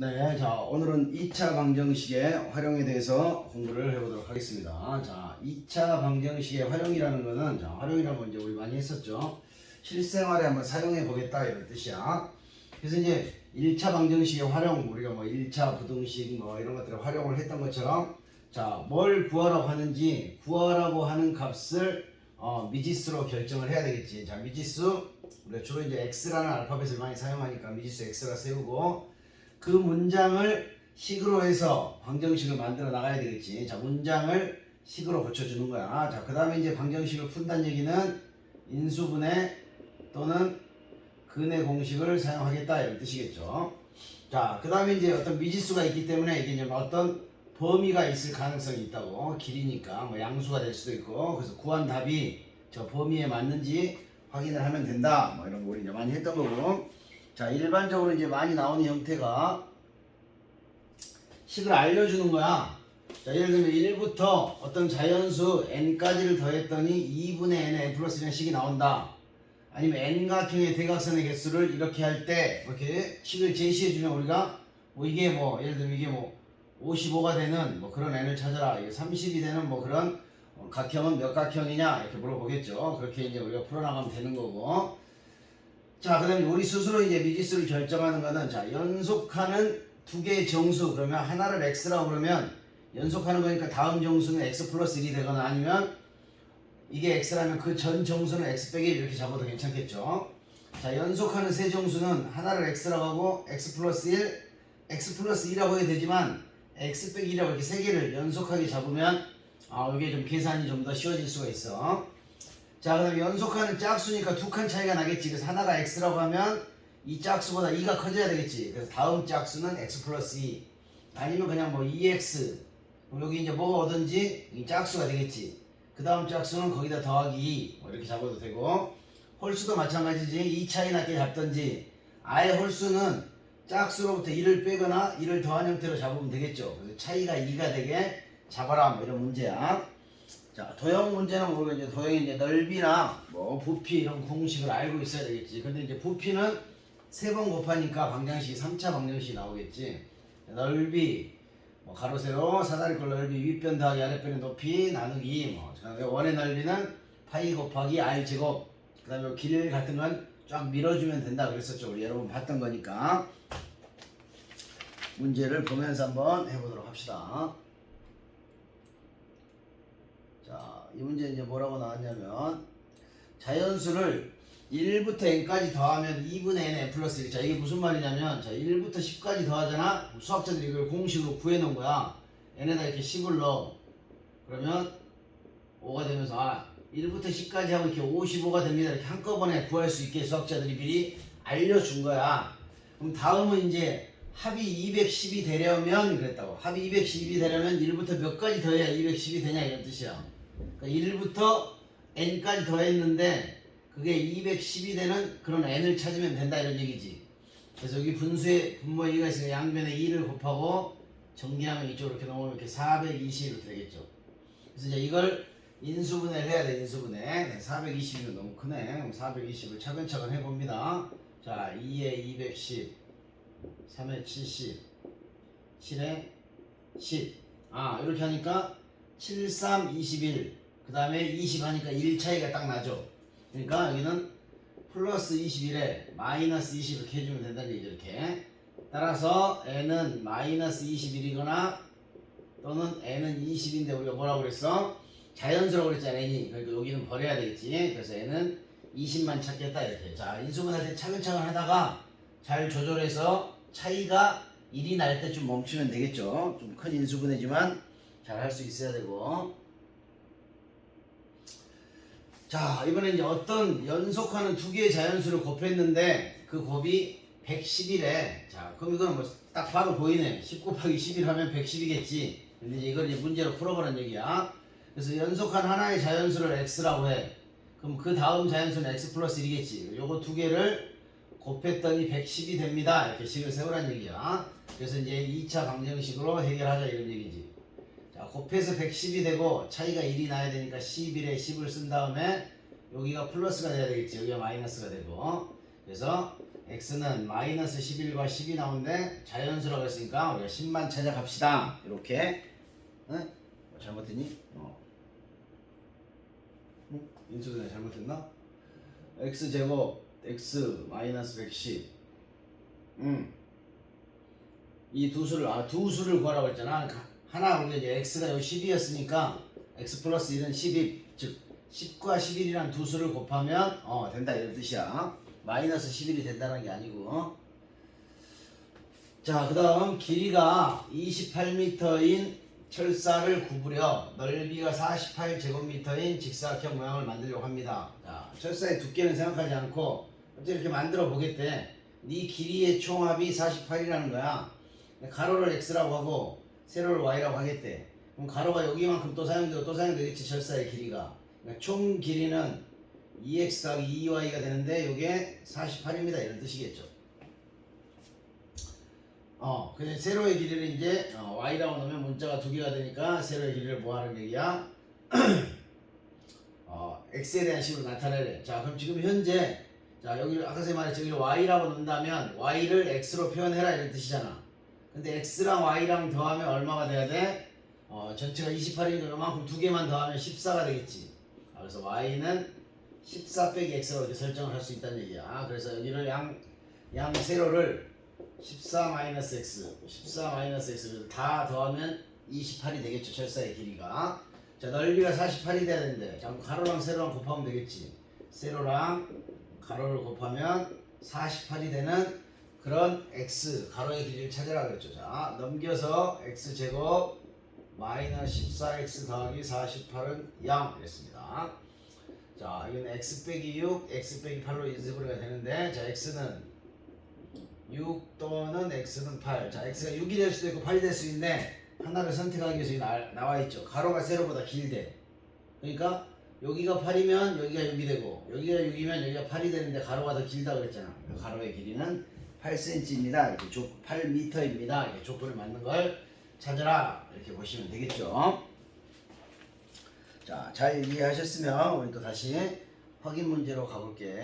네, 자 오늘은 2차 방정식의 활용에 대해서 공부를 해보도록 하겠습니다. 자, 2차 방정식의 활용이라는 것은 자, 활용이라는 건 이제 우리 많이 했었죠. 실생활에 한번 사용해 보겠다 이런 뜻이야. 그래서 이제 1차 방정식의 활용 우리가 뭐 1차 부등식 뭐 이런 것들을 활용을 했던 것처럼 자, 뭘 구하라고 하는지 구하라고 하는 값을 어, 미지수로 결정을 해야 되겠지. 자, 미지수 우리가 주로 이제 x라는 알파벳을 많이 사용하니까 미지수 x라 세우고 그 문장을 식으로 해서 방정식을 만들어 나가야 되겠지. 자, 문장을 식으로 고쳐주는 거야. 자, 그 다음에 이제 방정식을 푼다는 얘기는 인수분해 또는 근의 공식을 사용하겠다 이런 뜻이겠죠. 자, 그 다음에 이제 어떤 미지수가 있기 때문에 이게 이제 뭐 어떤 범위가 있을 가능성이 있다고 길이니까 뭐 양수가 될 수도 있고 그래서 구한 답이 저 범위에 맞는지 확인을 하면 된다. 뭐 이런 거 우리 이제 많이 했던 거고. 자, 일반적으로 이제 많이 나오는 형태가 식을 알려주는 거야. 자, 예를 들면 1부터 어떤 자연수 n까지를 더했더니 2분의 n의 n 플러스 1의 식이 나온다. 아니면 n각형의 대각선의 개수를 이렇게 할 때 이렇게 식을 제시해 주면 우리가 뭐 이게 뭐 예를 들면 이게 뭐 55가 되는 뭐 그런 n을 찾아라. 이게 30이 되는 뭐 그런 어, 각형은 몇 각형이냐 이렇게 물어보겠죠. 그렇게 이제 우리가 풀어나가면 되는 거고. 자, 그 다음에 우리 스스로 이제 미지수를 결정하는 거는 자 연속하는 두 개의 정수 그러면 하나를 x라고 그러면 연속하는 거니까 다음 정수는 x 플러스 1이 되거나 아니면 이게 x라면 그 전 정수는 x 빼기 1 이렇게 잡아도 괜찮겠죠. 자, 연속하는 세 정수는 하나를 x라고 하고 x 플러스 1, x 플러스 2라고 해야 되지만 x 빼기 2라고 이렇게 세 개를 연속하게 잡으면 아, 이게 좀 계산이 좀 더 쉬워질 수가 있어. 자, 그 다음 연속하는 짝수니까 두 칸 차이가 나겠지. 그래서 하나가 x라고 하면 이 짝수보다 2가 커져야 되겠지. 그래서 다음 짝수는 x 플러스 2. 아니면 그냥 뭐 2x. 그럼 여기 이제 뭐가 오든지 이 짝수가 되겠지. 그 다음 짝수는 거기다 더하기 2. 뭐 이렇게 잡아도 되고. 홀수도 마찬가지지. 2 차이 나게 잡든지. 아예 홀수는 짝수로부터 1을 빼거나 1을 더한 형태로 잡으면 되겠죠. 그래서 차이가 2가 되게 잡아라. 뭐 이런 문제야. 자, 도형 문제는 이제 도형의 이제 넓이나 뭐 부피 이런 공식을 알고 있어야 되겠지. 근데 이제 부피는 세 번 곱하니까 방정식이 3차 방정식이 나오겠지. 넓이, 뭐 가로 세로 사다리꼴 넓이 윗변 더하기 아랫변의 높이 나누기 뭐 그다음에 원의 넓이는 파이 곱하기 r 제곱. 그다음에 길 같은 건 쫙 밀어주면 된다 그랬었죠. 우리 여러분 봤던 거니까. 문제를 보면서 한번 해보도록 합시다. 자, 이 문제 이제 뭐라고 나왔냐면 자연수를 1부터 n까지 더하면 2분의 n 플러스 1. 자, 이게 무슨 말이냐면 자, 1부터 10까지 더하잖아. 수학자들이 이걸 공식으로 구해 놓은 거야. n에다 이렇게 10을 넣어. 그러면 5가 되면서 아, 1부터 10까지 하면 이렇게 55가 됩니다. 이렇게 한꺼번에 구할 수 있게 수학자들이 미리 알려준 거야. 그럼 다음은 이제 합이 210이 되려면 그랬다고. 합이 210이 되려면 1부터 몇 가지 더해야 210이 되냐 이런 뜻이야. 그러니까 1부터 n까지 더했는데 그게 210이 되는 그런 n을 찾으면 된다 이런 얘기지. 그래서 여기 분수에 분모에 2가 있으니까 양변에 2를 곱하고 정리하면 이쪽으로 이렇게 넘어오면 이렇게 420 이렇게 되겠죠. 그래서 이제 이걸 인수분해를 해야 돼 인수분해. 네, 420이면 너무 크네. 그럼 420을 차근차근 해봅니다. 자 2에 210, 3에 70, 7에 10. 아 이렇게 하니까 7, 3, 21. 그 다음에 20 하니까 1 차이가 딱 나죠. 그러니까 여기는 플러스 21에 마이너스 20 이렇게 해주면 된다는 얘기죠. 이렇게. 따라서 n은 마이너스 21이거나 또는 n은 20인데 우리가 뭐라고 그랬어? 자연수라고 그랬잖아 n이. 그러니까 여기는 버려야 되겠지. 그래서 n은 20만 찾겠다 이렇게. 자 인수분할 때 차근차근 하다가 잘 조절해서 차이가 1이 날 때 좀 멈추면 되겠죠. 좀 큰 인수분해지만 잘 할 수 있어야 되고. 자, 이제 어떤 연속하는 두 개의 자연수를 곱했는데 그 곱이 110이래. 자, 그럼 이거는 뭐딱 봐도 보이네. 10 곱하기 11 하면 110이겠지. 근데 이걸 이제 문제로 풀어보라는 얘기야. 그래서 연속한 하나의 자연수를 x라고 해. 그럼 그 다음 자연수는 x 플러스 1이겠지. 요거 두 개를 곱했더니 110이 됩니다. 이렇게 식을 세우라는 얘기야. 그래서 이제 2차 방정식으로 해결하자 이런 얘기지. 자, 곱해서 110이 되고 차이가 1이 나야 되니까 11에 10을 쓴 다음에 여기가 플러스가 돼야 되겠지. 여기가 마이너스가 되고. 그래서 x는 마이너스 11과 10이 나오는데 자연수라고 했으니까 우리가 10만 찾아갑시다. 이렇게. 응? 어, 잘못했니? 어. 응? 인수분해 잘못했나? x 제곱 x 마이너스 110. 응. 이 두 수를 아 두 수를 구하라고 했잖아. 가- 하나 우리가 이제 x가 여기 10이었으니까 x 플러스 1은 12, 즉 10과 11이란 두 수를 곱하면 어 된다 이런 뜻이야. 마이너스 11이 된다는 게 아니고. 자, 그다음 길이가 28m인 철사를 구부려 넓이가 48제곱미터인 직사각형 모양을 만들려고 합니다. 자, 철사의 두께는 생각하지 않고 어떻게 이렇게 만들어 보겠대. 네 길이의 총합이 48이라는 거야. 가로를 x라고 하고 세로를 y라고 하겠대. 그럼 가로가 여기만큼 또 사용되고 또 사용되겠지 철사의 길이가. 그러니까 총 길이는 2x 더하기 2y가 되는데 이게 48입니다. 이런 뜻이겠죠. 어, 근데 세로의 길이를 이제 어, y라고 넣으면 문자가 두 개가 되니까 세로의 길이를 뭐 하는 얘기야? 어, x에 대한 식으로 나타내래. 자, 그럼 지금 현재 자, 여기 아까 선생님 말했죠. 여기 y라고 넣는다면 y를 x로 표현해라 이런 뜻이잖아. 근데 x랑 y랑 더하면 얼마가 돼야 돼? 어, 전체가 28이니까 이만큼 두 개만 더하면 14가 되겠지. 아, 그래서 y는 14 빼기 x로 이렇게 설정을 할 수 있다는 얘기야. 아, 그래서 여기를 양, 양 세로를 14 마이너스 x, 14 마이너스 x를 다 더하면 28이 되겠죠. 철사의 길이가. 자, 넓이가 48이 돼야 되는데, 자, 가로랑 세로랑 곱하면 되겠지. 세로랑 가로를 곱하면 48이 되는 그런 x, 가로의 길이를 찾으라 그랬죠. 자, 넘겨서 x 제곱 마이너스 14x 더하기 48은 0 이랬습니다. 자, 이건 x 빼기 6, x 빼기 8로 인수분해가 되는데, 자, x는 6 또는 x는 8. 자, x가 6이 될 수도 있고 8이 될 수 있는데 하나를 선택하기 위해서 나, 나와 있죠. 가로가 세로보다 길대. 그러니까 여기가 8이면 여기가 6이 되고 여기가 6이면 여기가 8이 되는데 가로가 더 길다 그랬잖아. 가로의 길이는 8cm입니다. 이렇게 조, 8m입니다. 이렇게 조건을 맞는 걸 찾아라. 이렇게 보시면 되겠죠. 자, 잘 이해하셨으면 우리 또 다시 확인 문제로 가볼게.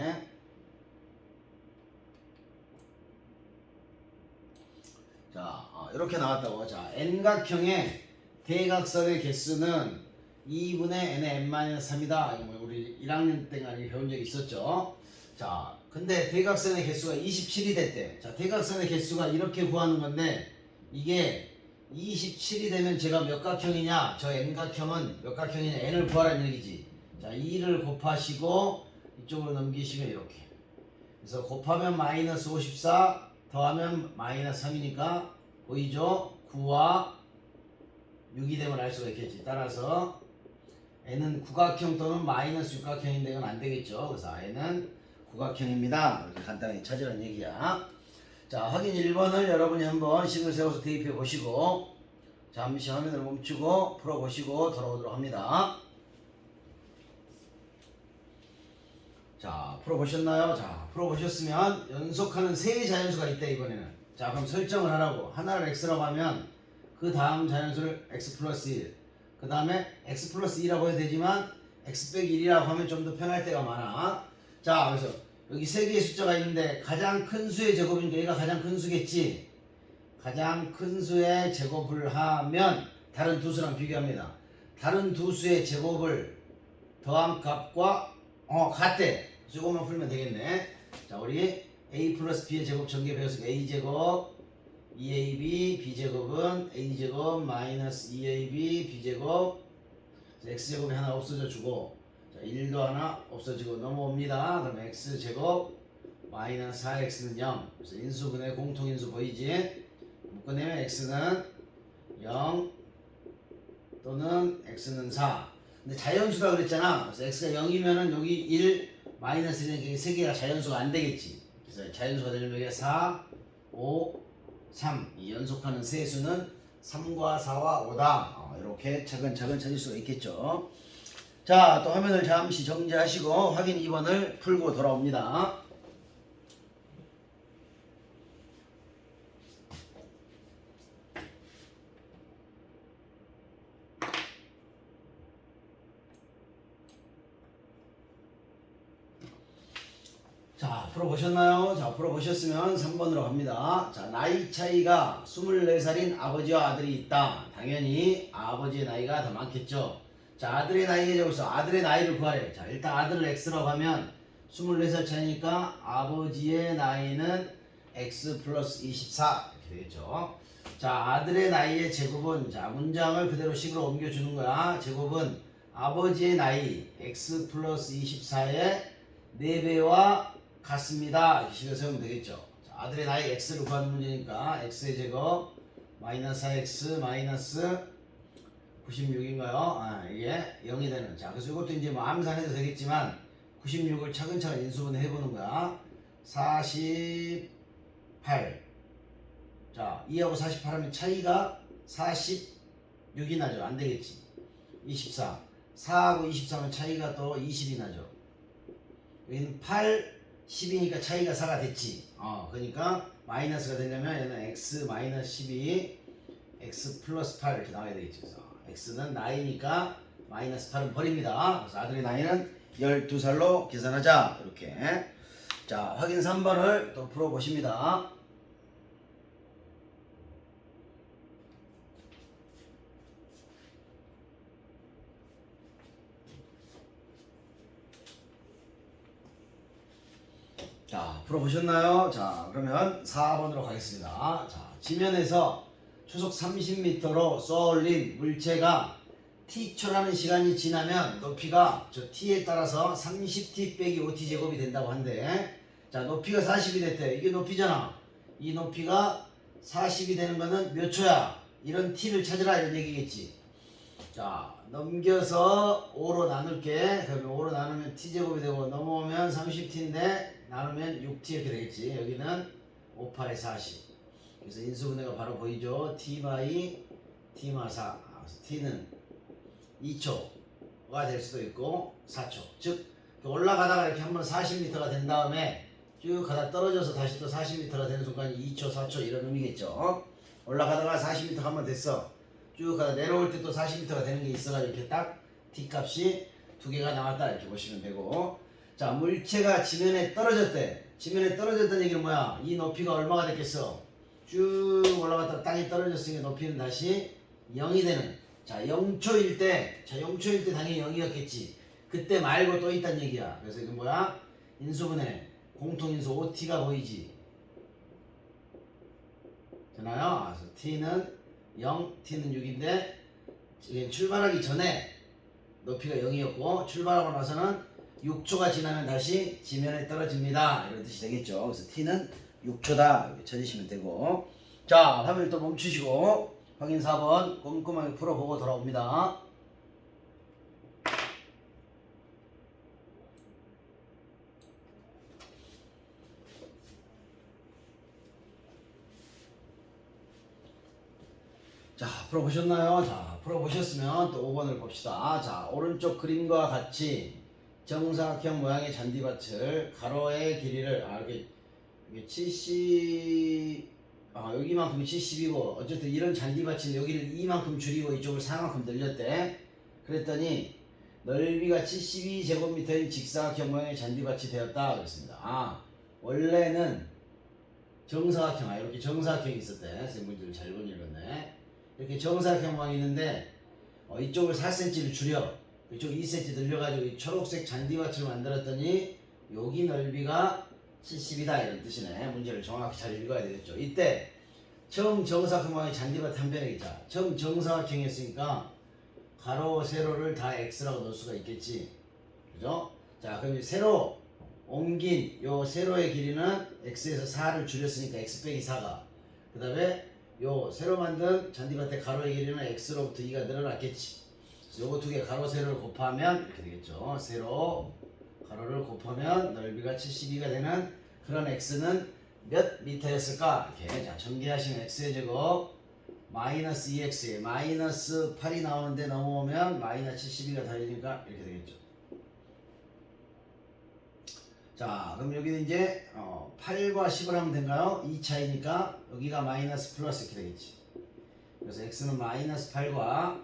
자, 어, 이렇게 나왔다고. 자, n각형의 대각선의 개수는 2분의 n의 n-3이다. 이거 뭐 우리 1학년 때가 배운 적이 있었죠. 자, 근데 대각선의 개수가 27이 됐대. 자, 대각선의 개수가 이렇게 구하는 건데 이게 27이 되면 제가 몇 각형이냐? 저 n각형은 몇 각형이냐? n을 구하라는 얘기지. 자, 2를 곱하시고 이쪽으로 넘기시면 이렇게. 그래서 곱하면 마이너스 54 더하면 마이너스 3이니까 보이죠? 9와 6이 되면 알 수가 있겠지. 따라서 n은 구각형 또는 마이너스 육각형인데 이건 안 되겠죠. 그래서 n은 구각형입니다. 이렇게 간단히 찾으라는 얘기야. 자, 확인 1번을 여러분이 한번 식을 세워서 대입해 보시고 잠시 화면을 멈추고 풀어 보시고 돌아오도록 합니다. 자, 풀어보셨나요? 자, 풀어보셨으면 연속하는 세 자연수가 있다, 이번에는. 자, 그럼 설정을 하라고. 하나를 x라고 하면 그 다음 자연수를 x 플러스 1. 그 다음에 x 플러스 2라고 해도 되지만 x 빼기 1이라고 하면 좀 더 편할 때가 많아. 자, 그래서 여기 세 개의 숫자가 있는데 가장 큰 수의 제곱이니까 얘가 가장 큰 수겠지. 가장 큰 수의 제곱을 하면 다른 두 수랑 비교합니다. 다른 두 수의 제곱을 더한 값과 어 같대. 이거만 풀면 되겠네. 자 우리 a 플러스 b의 제곱 전개 배웠으니까 a 제곱 2ab b 제곱은 a 제곱 마이너스 2ab b 제곱 x 제곱이 하나 없어져 주고 자 1도 하나 없어지고 넘어옵니다. 그럼 x 제곱 마이너스 4x는 0. 그래서 인수분해 공통인수 보이지? 묶어내면 x는 0 또는 x는 4. 근데 자연수라 그랬잖아. 그래서 x가 0이면은 여기 1 마이너스 1은 여기 세 개가 자연수가 안 되겠지. 그래서 자연수가 되려면 여기 4, 5, 3. 이 연속하는 세 수는 3과 4와 5다. 어, 이렇게 차근차근 찾을 수가 있겠죠. 자, 또 화면을 잠시 정지하시고 확인 2번을 풀고 돌아옵니다. 자, 풀어보셨나요? 자, 풀어보셨으면 3번으로 갑니다. 자, 나이 차이가 24살인 아버지와 아들이 있다. 당연히 아버지의 나이가 더 많겠죠. 자, 아들의 나이에 적어서 아들의 나이를 구하래. 자, 일단 아들을 X라고 하면 24살 차이니까 아버지의 나이는 X 플러스 24 이렇게 되겠죠. 자, 아들의 나이의 제곱은 자, 문장을 그대로 식으로 옮겨주는 거야. 제곱은 아버지의 나이 X 플러스 24의 4배와 같습니다. 이렇게 식을 세우면 되겠죠. 자, 아들의 나이 X를 구하는 문제니까 X의 제곱 마이너스 4X 마이너스 96인가요? 아, 이게 0이 되는. 자, 그래서 이것도 이제 뭐 암산해도 되겠지만 96을 차근차근 인수분해 해보는 거야. 48. 자, 2하고 48 하면 차이가 46이 나죠. 안 되겠지. 24. 4하고 23은 차이가 또 20이 나죠. 여기는 8, 10이니까 차이가 4가 됐지. 어, 그러니까 마이너스가 되려면 얘는 x 마이너스 12, x 플러스 8 이렇게 나와야 되겠지. 그래서 x는 나이니까 마이너스 8은 버립니다. 그래서 아들의 나이는 12살로 계산하자. 이렇게. 자, 확인 3번을 또 풀어보십니다. 자, 풀어보셨나요? 자, 그러면 4번으로 가겠습니다. 자, 지면에서 초속 30m로 쏘올린 물체가 t초라는 시간이 지나면 높이가 저 t에 따라서 30t 빼기 5t 제곱이 된다고 한대. 자, 높이가 40이 됐대. 이게 높이잖아. 이 높이가 40이 되는 거는 몇 초야? 이런 t를 찾으라 이런 얘기겠지. 자, 넘겨서 5로 나눌게. 그러면 5로 나누면 t제곱이 되고 넘어오면 30t인데 나누면 6t 이렇게 되겠지. 여기는 5, 8에 40. 그래서 인수분해가 바로 보이죠. t 바이 t 마 4. 아, t는 2초가 될 수도 있고 4초. 즉 올라가다가 이렇게 한번 40m가 된 다음에 쭉 가다 떨어져서 다시 또 40m가 되는 순간이 2초, 4초 이런 의미겠죠. 올라가다가 40m 한번 됐어. 쭉 가다 내려올 때 또 40m가 되는 게 있어가지고 이렇게 딱 t 값이 두 개가 나왔다 이렇게 보시면 되고 자 물체가 지면에 떨어졌대. 지면에 떨어졌다는 얘기는 뭐야? 이 높이가 얼마가 됐겠어? 쭉 올라갔다 땅에 떨어졌으니까 높이는 다시 0이 되는 자 0초일 때, 자 0초일 때 당연히 0이었겠지. 그때 말고 또 있단 얘기야. 그래서 이건 뭐야? 인수분해 공통인수 OT가 보이지. 되나요? 그래서 T는 0, T는 6인데 지금 출발하기 전에 높이가 0이었고 출발하고 나서는 6초가 지나면 다시 지면에 떨어집니다. 이런 뜻이 되겠죠. 그래서 T는 6초다 이렇게 쳐주시면 되고 자 화면을 또 멈추시고 확인 4번 꼼꼼하게 풀어보고 돌아옵니다. 자, 풀어보셨나요? 자, 풀어보셨으면 또 5번을 봅시다. 자, 오른쪽 그림과 같이 정사각형 모양의 잔디밭을 가로의 길이를, 아, 이게, 이게 70, 아, 여기만큼이 70이고, 어쨌든 이런 잔디밭인데 여기를 이만큼 줄이고 이쪽을 4만큼 늘렸대. 그랬더니 넓이가 72제곱미터인 직사각형 모양의 잔디밭이 되었다. 그랬습니다. 아, 원래는 정사각형, 아, 이렇게 정사각형이 있었대. 선생님들 잘못 읽었네. 이렇게 정사각형 모양이 있는데 어, 이쪽을 4cm를 줄여 이쪽 2cm 늘려가지고 이 초록색 잔디밭을 만들었더니 여기 넓이가 70이다 이런 뜻이네 문제를 정확히 잘 읽어야 되겠죠 이때 처음 정사각형 모양의 잔디밭 한 변에 있자 처음 정사각형이었으니까 가로 세로를 다 x라고 넣을 수가 있겠지 그죠? 자 그럼 이제 세로 옮긴 요 세로의 길이는 x에서 4를 줄였으니까 x 빼기 4가 그 다음에 요 새로 만든 잔디밭의 가로의 길이는 x로부터 2가 늘어났겠지. 요거 두 개 가로 세로를 곱하면 이렇게 되겠죠. 세로 가로를 곱하면 넓이가 72가 되는 그런 x는 몇 미터였을까? 이렇게 자 전개하시면 x의 제곱 마이너스 2x에 마이너스 8이 나오는데 넘어오면 마이너스 72가 더해지니까 이렇게 되겠죠. 자, 그럼 여기는 이제 어, 8과 10을 하면 된가요? 2 차이니까 여기가 마이너스 플러스 이렇게 되겠지. 그래서 x는 마이너스 8과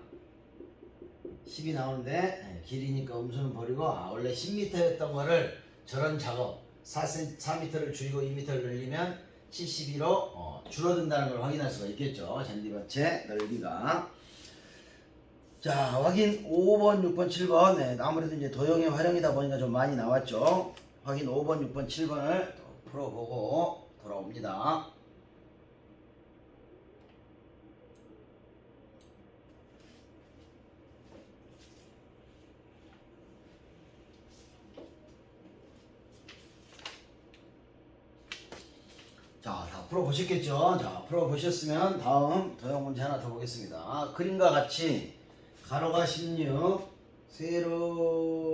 10이 나오는데 예, 길이니까 음수는 버리고 아, 원래 10m였던 거를 저런 작업 4cm, 4m를 줄이고 2m를 늘리면 72로 어, 줄어든다는 걸 확인할 수가 있겠죠. 잔디밭의 넓이가. 자, 확인 5번, 6번, 7번. 네, 아무래도 이제 도형의 활용이다 보니까 좀 많이 나왔죠. 확인 5번, 6번, 7번을 풀어보고 돌아옵니다. 자, 다 풀어보셨겠죠? 자, 풀어보셨으면 다음 도형 문제 하나 더 보겠습니다. 그림과 같이 가로가 16, 세로가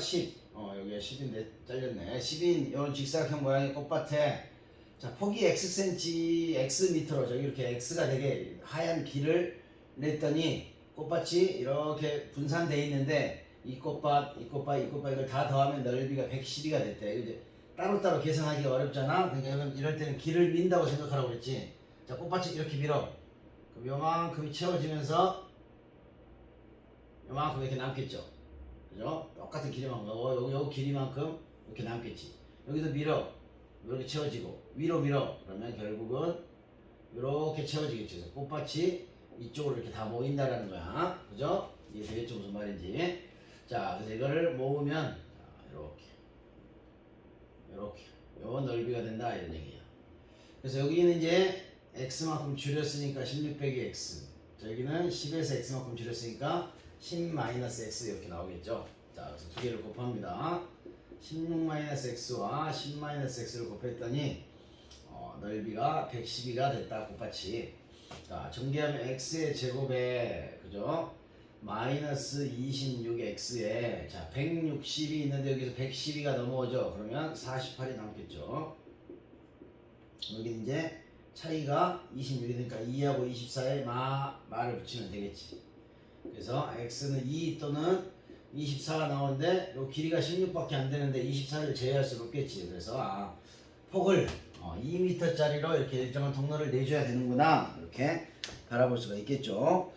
10. 어, 여기가 10인데 잘렸네. 10인 이런 직사각형 모양의 꽃밭에 자, 폭이 xcm, x미터로 저기 이렇게 x가 되게 하얀 길을 냈더니 꽃밭이 이렇게 분산되어 있는데 이 꽃밭, 이 꽃밭, 이 꽃밭 이걸 다 더하면 넓이가 112가 됐대. 따로따로 계산하기가 어렵잖아. 그러니까 이런- 이럴 때는 길을 민다고 생각하라고 그랬지. 자, 꽃밭이 이렇게 밀어. 그럼 요만큼이 채워지면서 요만큼 이렇게 남겠죠. 그죠? 똑같은 길이만큼, 요, 요, 요 길이만큼 이렇게 남겠지. 여기도 밀어. 이렇게 채워지고, 위로 밀어. 그러면 결국은 이렇게 채워지겠죠. 꽃밭이 이쪽으로 이렇게 다 모인다라는 거야. 그죠? 이해 되겠죠? 무슨 말인지. 자, 그래서 이거를 모으면, 자, 이렇게. 이렇게. 요 넓이가 된다. 이런 얘기야. 그래서 여기는 이제 x만큼 줄였으니까 16 빼기 x. 저기는 10에서 x만큼 줄였으니까 10-x 이렇게 나오겠죠. 자, 그래서 두 개를 곱합니다. 16-x와 10-x를 곱했더니 어, 넓이가 112가 됐다. 곱밭이. 자, 전개하면 x의 제곱에 그죠? 마이너스 26x에 자 160이 있는데 여기서 112가 넘어오죠. 그러면 48이 남겠죠. 여기는 이제 차이가 26이니까 2하고 24에 마, 마를 붙이면 되겠지. 그래서 x는 2 또는 24가 나오는데 요 길이가 16밖에 안 되는데 24를 제외할 수 없겠지. 그래서 아, 폭을 어, 2m짜리로 이렇게 일정한 통로를 내줘야 되는구나. 이렇게 바라볼 수가 있겠죠.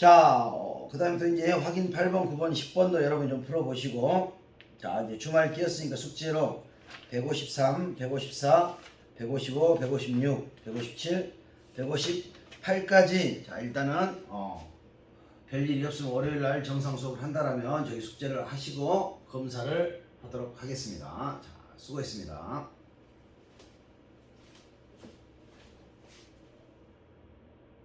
자, 어, 그 다음에 또 이제 확인 8번, 9번, 10번도 여러분 좀 풀어보시고 자, 이제 주말 끼었으니까 숙제로 153, 154, 155, 156, 157, 158까지 자, 일단은 어, 별일이 없으면 월요일 날 정상 수업을 한다라면 저희 숙제를 하시고 검사를 하도록 하겠습니다. 자, 수고했습니다.